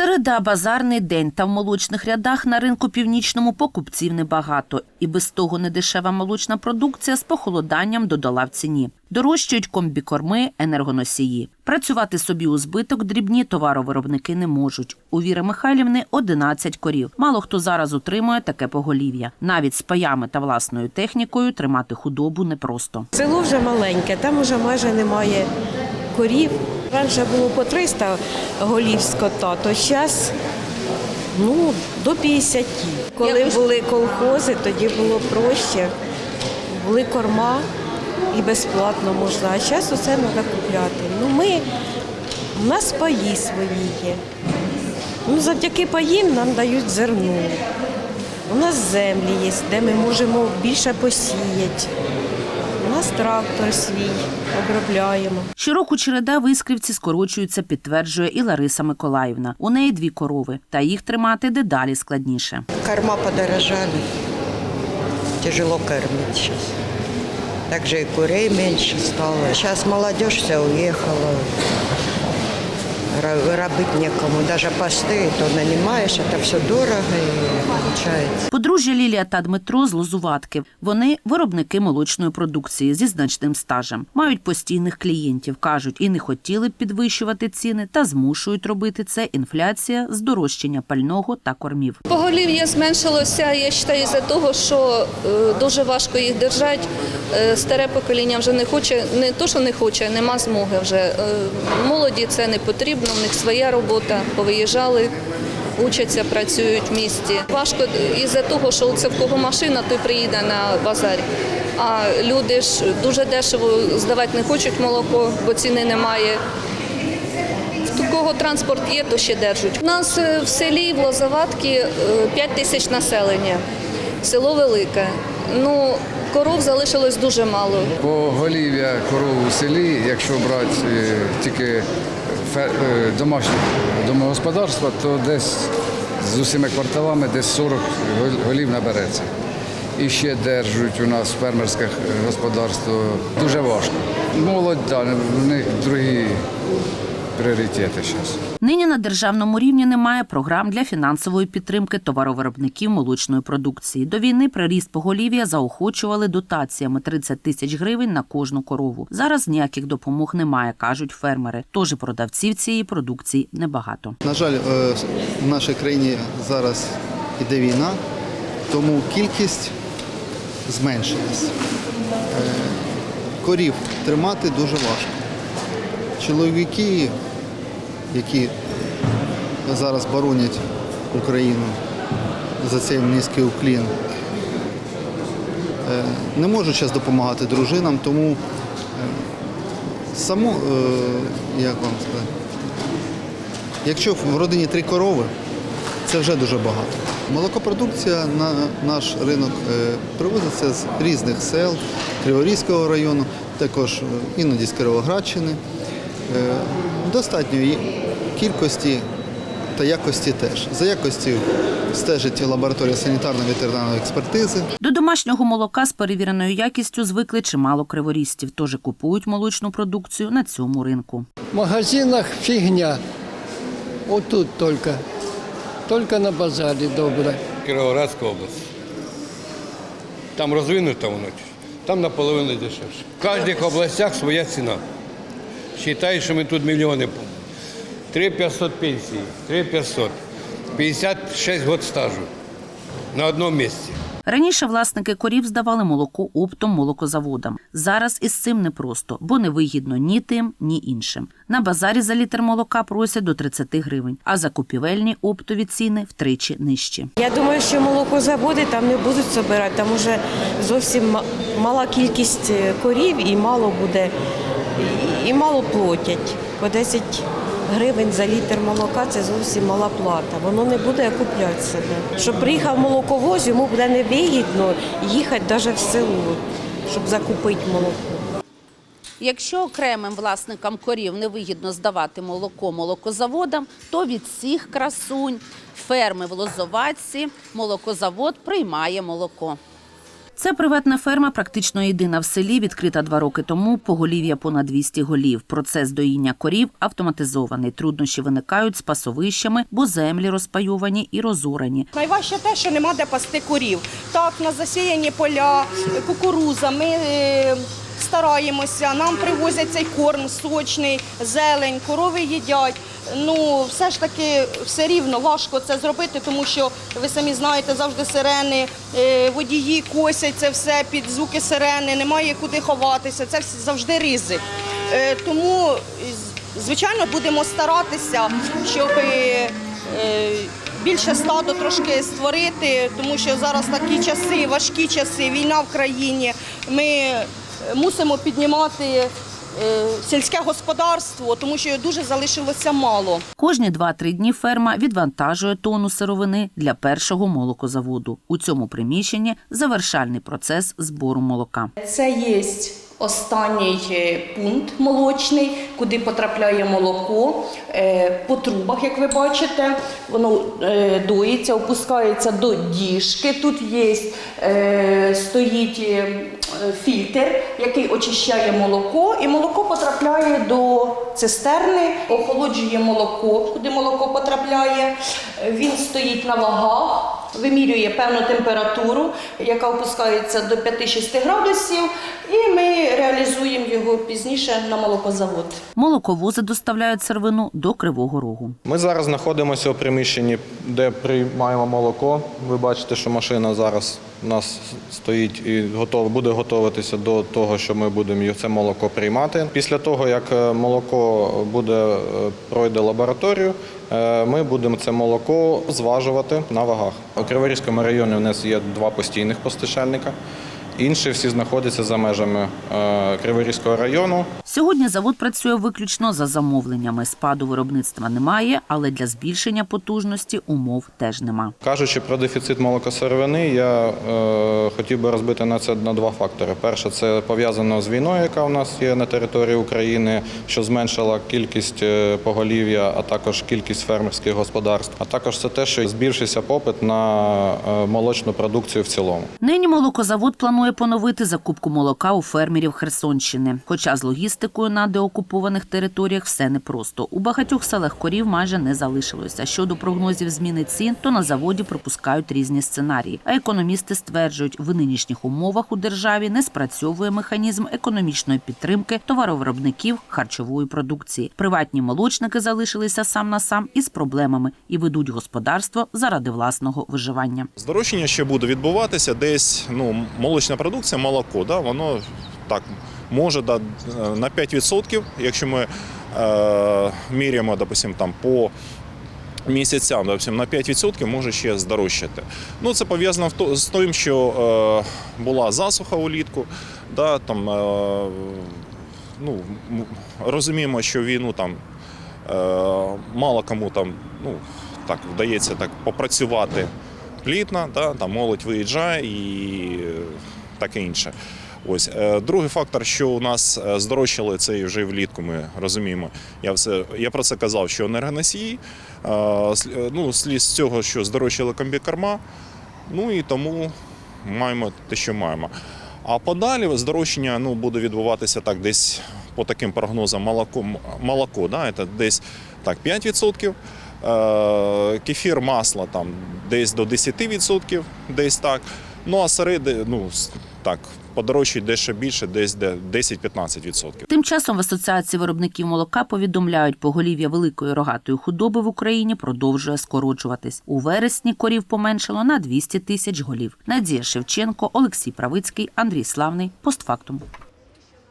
Середа, базарний день та в молочних рядах на ринку північному покупців небагато. І без того недешева молочна продукція з похолоданням додала в ціні. Дорожчають комбікорми, енергоносії. Працювати собі у збиток дрібні товаровиробники не можуть. У Віри Михайлівни 11 корів. Мало хто зараз утримує таке поголів'я. Навіть з паями та власною технікою тримати худобу непросто. Село вже маленьке, там уже майже немає корів. Раніше було по 300 голів скота, то зараз ну, до 50. Коли були колхози, тоді було проще. Були корма і безплатно можна, а зараз усе треба купляти. Ну, ми, у нас паї свої є. Ну, завдяки паїм нам дають зерно. У нас землі є, де ми можемо більше посіяти. У нас трактор свій, обробляємо. Щороку череда в Іскрівці скорочується, підтверджує і Лариса Миколаївна. У неї дві корови, та їх тримати дедалі складніше. Корма подорожали. Тяжело кормити зараз. Так Также і курей менше стало. Зараз молодь вся уехала. Ра- Работать некому. Даже посты то нанимаешь, это все дорого и получается. Подружжя Лілія та Дмитро з Лозуватки. Вони виробники молочної продукції зі значним стажем. Мають постійних клієнтів, кажуть, і не хотіли б підвищувати ціни, та змушують робити це інфляція, здорожчання пального та кормів. Поголів'я зменшилося, я вважаю, з-за того, що е, дуже важко їх держати. Е, Старе покоління вже не хоче, не то, що не хоче, нема змоги вже. Е, Молоді це не потрібно, в них своя робота, повиїжджали, учаться, працюють в місті. Важко із-за того, що це в кого машина, той приїде на базар. А люди ж дуже дешево здавати не хочуть молоко, бо ціни немає. У кого транспорт є, то ще держать. У нас е, в селі в Лозаватки 5 тисяч населення. Село велике. Ну, коров залишилось дуже мало. Поголів'я коров у селі, якщо брати е, тільки е, домогосподарства, то десь з усіма кварталами десь 40 голів набереться. І ще держать у нас фермерське господарство. Дуже важко. Молодь, да, в них другі пріоритети зараз. Нині на державному рівні немає програм для фінансової підтримки товаровиробників молочної продукції. До війни приріст поголів'я заохочували дотаціями 30 тисяч гривень на кожну корову. Зараз ніяких допомог немає, кажуть фермери. Тож продавців цієї продукції небагато. На жаль, е, в нашій країні зараз іде війна, тому кількість зменшилась. Е, Корів тримати дуже важко. Чоловіки, які зараз боронять Україну за цей низький уклін, е, не можуть зараз допомагати дружинам, тому е, само, е, як вам сказати, Якщо в родині три корови, це вже дуже багато. Молокопродукція на наш ринок привозиться з різних сел Криворізького району, також іноді з Кировоградщини. Е, Достатньої кількості та якості теж. За якостю стежить лабораторія санітарно-ветеринарної експертизи. До домашнього молока з перевіреною якістю звикли чимало криворізців, тож купують молочну продукцію на цьому ринку. В магазинах фигня. Вот тут только. Только на базаре добре. Кіровоградська область. Там розвинута воно, там наполовину дешевше. В кожних областях своя ціна. Вважаю, що ми тут мільйони. 3500 пенсії, 3500, 56 років стажу на одному місці. Раніше власники корів здавали молоко оптом молокозаводам. Зараз із цим непросто, бо невигідно ні тим, ні іншим. На базарі за літр молока просять до 30 гривень, а закупівельні оптові ціни втричі нижчі. Я думаю, що молокозаводи там не будуть збирати, там уже зовсім мала кількість е, корів і мало буде, і- мало платять. По 10 гривень за літр молока це зовсім мала плата. Воно не буде купляти себе. Щоб приїхав молоковоз, йому буде невигідно їхати навіть в село, щоб закупити молоко. Якщо окремим власникам корів невигідно здавати молоко молокозаводам, то від всіх красунь ферми в Лозоватці молокозавод приймає молоко. Це приватна ферма, практично єдина в селі, відкрита два роки тому. Поголів'я понад 200 голів. Процес доїння корів автоматизований. Труднощі виникають з пасовищами, бо землі розпайовані і розорені. Найважче те, що нема де пасти корів. Так, на засіяні поля, кукурузами. кукуруза. Ми е, стараємося, нам привозять цей корм сочний, зелень, корови їдять. Ну, все ж таки, все рівно важко це зробити, тому що ви самі знаєте, завжди сирени, е, водії косять це все під звуки сирени, немає куди ховатися. Це завжди ризик. Е, Тому, звичайно, будемо старатися, щоб. е, більше стадо трошки створити, тому що зараз такі часи, важкі часи, війна в країні. Ми мусимо піднімати е, сільське господарство, тому що його дуже залишилося мало. Кожні 2-3 дні ферма відвантажує тонну сировини для першого молокозаводу. У цьому приміщенні завершальний процес збору молока. Це є останній е, пункт молочний, куди потрапляє молоко е, по трубах, як ви бачите. Воно доїться, опускається до діжки. Тут є стоїть фільтр, який очищає молоко, і молоко потрапляє до цистерни, охолоджує молоко, куди молоко потрапляє. Е, Він стоїть на вагах. Вимірює певну температуру, яка опускається до 5-6 градусів, і ми реалізуємо його пізніше на молокозавод. Молоковози доставляють сировину до Кривого Рогу. Ми зараз знаходимося у приміщенні, де приймаємо молоко. Ви бачите, що машина зараз у нас стоїть і готова, буде готуватися до того, що ми будемо це молоко приймати. Після того, як е, молоко буде е, пройде лабораторію, е, ми будемо це молоко зважувати на вагах. У Криворізькому районі у нас є два постійних постачальника. Інші всі знаходяться за межами Криворізького району. Сьогодні завод працює виключно за замовленнями. Спаду виробництва немає, але для збільшення потужності умов теж нема. Кажучи про дефіцит молокосировини, я е, хотів би розбити на це на два фактори. Перше, це пов'язано з війною, яка у нас є на території України, що зменшила кількість е, поголів'я, а також кількість фермерських господарств. А також це те, що збільшився попит на е, молочну продукцію в цілому. Нині молокозавод планує поновити закупку молока у фермерів Херсонщини. Хоча з логістикою на деокупованих територіях все непросто. У багатьох селах корів майже не залишилося. Щодо прогнозів зміни цін, то на заводі пропускають різні сценарії. А економісти стверджують, в нинішніх умовах у державі не спрацьовує механізм економічної підтримки товаровиробників харчової продукції. Приватні молочники залишилися сам на сам із проблемами і ведуть господарство заради власного виживання. Здорожчання ще буде відбуватися десь ну, молочна продукція, молоко, да, воно так може да, на 5%, якщо ми е, міряємо, допустим, там, по місяцям, допустим, на 5% може ще здорожчати. Ну, це пов'язано з тим, що е, була засуха улітку, да, там, е, ну, розуміємо, що війну там е, мало кому там, ну, так вдається так попрацювати плітно, да, там молодь виїжджає і таке інше. Ось Е, другий фактор, що у нас е, здорожчали це вже влітку. Ми розуміємо. Я все я про це казав, що енергоносії, е, ну слід з цього, що здорожчали комбікорма, ну і тому маємо те, що маємо. А подалі здорожчання ну, буде відбуватися так, десь по таким прогнозам молоко, молоко да, це десь так, 5%. Е, Кефір масло там десь до 10%, десь так. Ну а сири, ну так, подорожчий дещо більше, десь де 10-15%. Тим часом в асоціації виробників молока повідомляють, поголів'я великої рогатої худоби в Україні продовжує скорочуватись. У вересні корів поменшало на 200 тисяч голів. Надія Шевченко, Олексій Правицький, Андрій Славний. Постфактум.